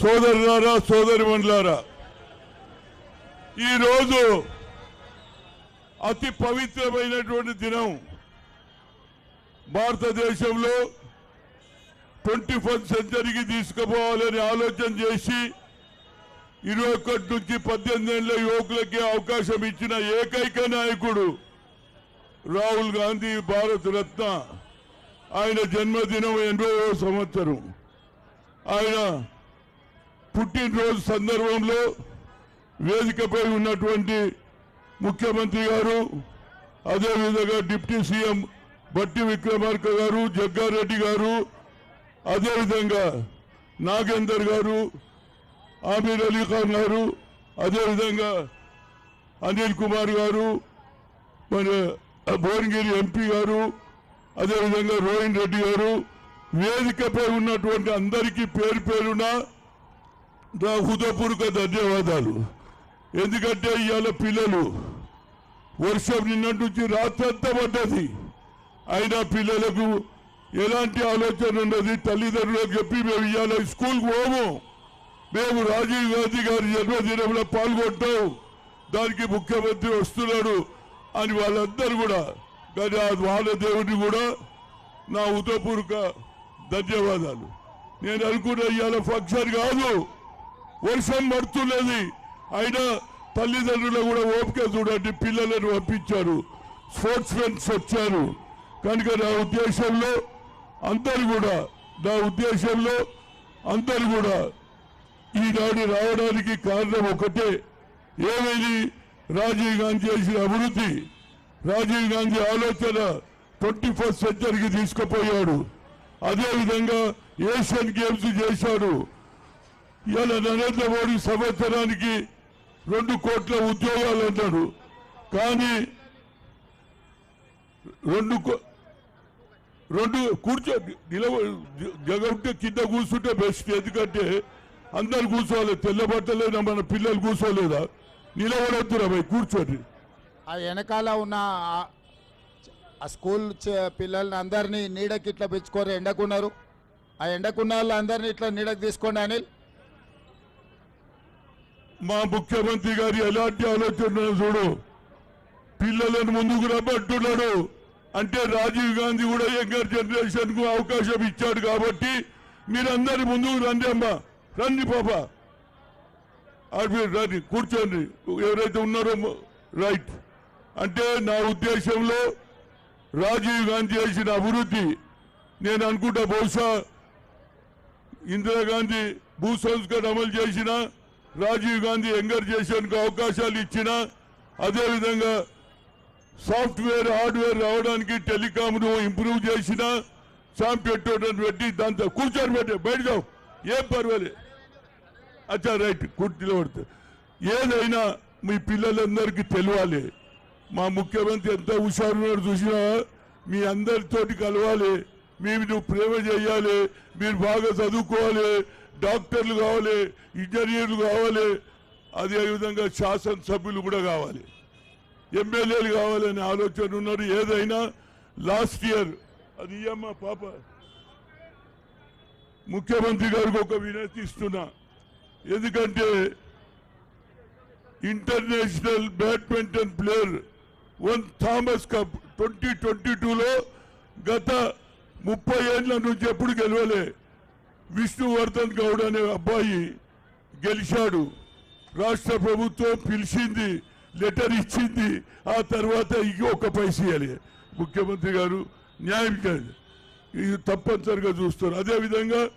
సోదరులారా సోదరిమణులారా ఈరోజు అతి పవిత్రమైనటువంటి దినం. భారతదేశంలో ట్వంటీ ఫస్ట్ సెంచరీకి తీసుకుపోవాలని ఆలోచన చేసి ఇరవై ఒకటి నుంచి పద్దెనిమిది ఏళ్ళ యువకులకి అవకాశం ఇచ్చిన ఏకైక నాయకుడు రాహుల్ గాంధీ భారత రత్న. ఆయన జన్మదినం ఎనభైవ సంవత్సరం. ఆయన పుట్టినరోజు సందర్భంలో వేదికపై ఉన్నటువంటి ముఖ్యమంత్రి గారు అదేవిధంగా డిప్యూటీ సీఎం బట్టి విక్రమార్క గారు జగ్గారెడ్డి గారు అదేవిధంగా నాగేందర్ గారు ఆమీర్ అలీఖాన్ గారు అదేవిధంగా అనిల్ కుమార్ గారు మరి భువనగిరి ఎంపీ గారు అదేవిధంగా రోహిన్ రెడ్డి గారు వేదికపై ఉన్నటువంటి అందరికీ పేరు పేరున నా హృదయపూర్వక ధన్యవాదాలు. ఎందుకంటే ఇవాళ పిల్లలు వర్షం నిన్నటి నుంచి రాత్రంతా పడ్డది. అయినా పిల్లలకు ఎలాంటి ఆలోచన ఉన్నది? తల్లిదండ్రులకు చెప్పి మేము ఇవాళ స్కూల్కి పోము. మేము రాజీవ్ గాంధీ గారి జన్మదినంలో పాల్గొంటాం. దానికి ముఖ్యమంత్రి వస్తున్నాడు అని వాళ్ళందరూ కూడా కానీ ఆ వాళ్ళ దేవుడిని కూడా నా ఉదయపూర్వక ధన్యవాదాలు. నేను అనుకున్న ఇవాళ ఫంక్షన్ కాదు. వర్షం పడుతున్నది అయినా తల్లిదండ్రులు కూడా ఓపిక చూడండి పిల్లలను పంపించారు. స్పోర్ట్స్ మెన్స్ వచ్చారు. కనుక నా ఉద్దేశంలో అందరు కూడా నా ఉద్దేశంలో అందరు కూడా ఈనాడు రావడానికి కారణం ఒకటే. ఏమైంది? రాజీవ్ గాంధీ చేసిన అభివృద్ధి. రాజీవ్ గాంధీ ఆలోచన ట్వంటీ ఫస్ట్ సెంచరీకి తీసుకుపోయాడు. అదేవిధంగా ఏషియన్ గేమ్స్ చేశాడు. ఇవాళ నరేంద్ర మోడీ సంవత్సరానికి రెండు కోట్ల ఉద్యోగాలు అంటాడు కానీ రెండు కో- రెండు కూర్చో నిలవ జగంటే కింద కూర్చుంటే బెస్ట్. ఎందుకంటే అందరు కూర్చోవాలి తెల్ల బట్టలేనా మన పిల్లలు కూర్చోలేదా? నిలబడొద్దురా భయ్ కూర్చోండి. ఆ వెనకాల ఉన్న ఆ- స్కూల్ పిల్లల్ని అందరినీ నీడకి ఇట్లా పెంచుకోరు ఎండకున్నారు ఆ ఎండకున్న వాళ్ళు అందరినీ ఇట్లా నీడకి తీసుకోండి అనిల్. మా ముఖ్యమంత్రి గారి ఎలాంటి ఆలోచన చూడు. పిల్లలను ముందుకు రమ్మంటున్నాడు. అంటే రాజీవ్ గాంధీ కూడా యంగర్ జనరేషన్కు అవకాశం ఇచ్చాడు కాబట్టి మీరందరి ముందుకు రండి అమ్మా. రండి పాప. అది రండి కూర్చోండి. ఎవరైతే ఉన్నారో రైట్. అంటే నా ఉద్దేశంలో రాజీవ్ గాంధీ చేసిన అభివృద్ధి నేను అనుకుంటా బహుశా ఇందిరాగాంధీ భూ సంస్కరణ అమలు చేసిన రాజీవ్ గాంధీ ఎంగర్ చేసేందుకు అవకాశాలు ఇచ్చిన అదేవిధంగా సాఫ్ట్వేర్ హార్డ్వేర్ రావడానికి టెలికాంను ఇంప్రూవ్ చేసిన చాంపియన్ పెట్టి దాంతో కూర్చొని పెట్టి బయట ఏం పర్వాలేదు అచ్చా రైట్ కుర్చీలో పడుతుంది ఏదైనా మీ పిల్లలందరికీ తెలియాలి మా ముఖ్యమంత్రి ఎంత హుషారున్నాడు చూసినా మీ అందరితోటి కలవాలి. మేము నువ్వు ప్రేమ చేయాలి. మీరు బాగా చదువుకోవాలి. డాక్టర్లు కావాలి ఇంజనీర్లు కావాలి అదేవిధంగా శాసనసభ్యులు కూడా కావాలి. ఎమ్మెల్యేలు కావాలనే ఆలోచన ఉన్నారు ఏదైనా లాస్ట్ ఇయర్ అది అమ్మా పాప. ముఖ్యమంత్రి గారికి ఒక వినతి ఇస్తున్నా. ఎందుకంటే international badminton player one Thomas Cup twenty twenty టూలో గత ముప్పై ఏళ్ళ నుంచి ఎప్పుడు గెలవలే. విష్ణువర్ధన్ గౌడ్ అనే అబ్బాయి గెలిచాడు. రాష్ట్ర ప్రభుత్వం పిలిచింది లెటర్ ఇచ్చింది ఆ తర్వాత ఇంకొక పైస ఇవ్వాలి ముఖ్యమంత్రి గారు న్యాయం కాదు. ఇది తప్పనిసరిగా చూస్తారు. అదేవిధంగా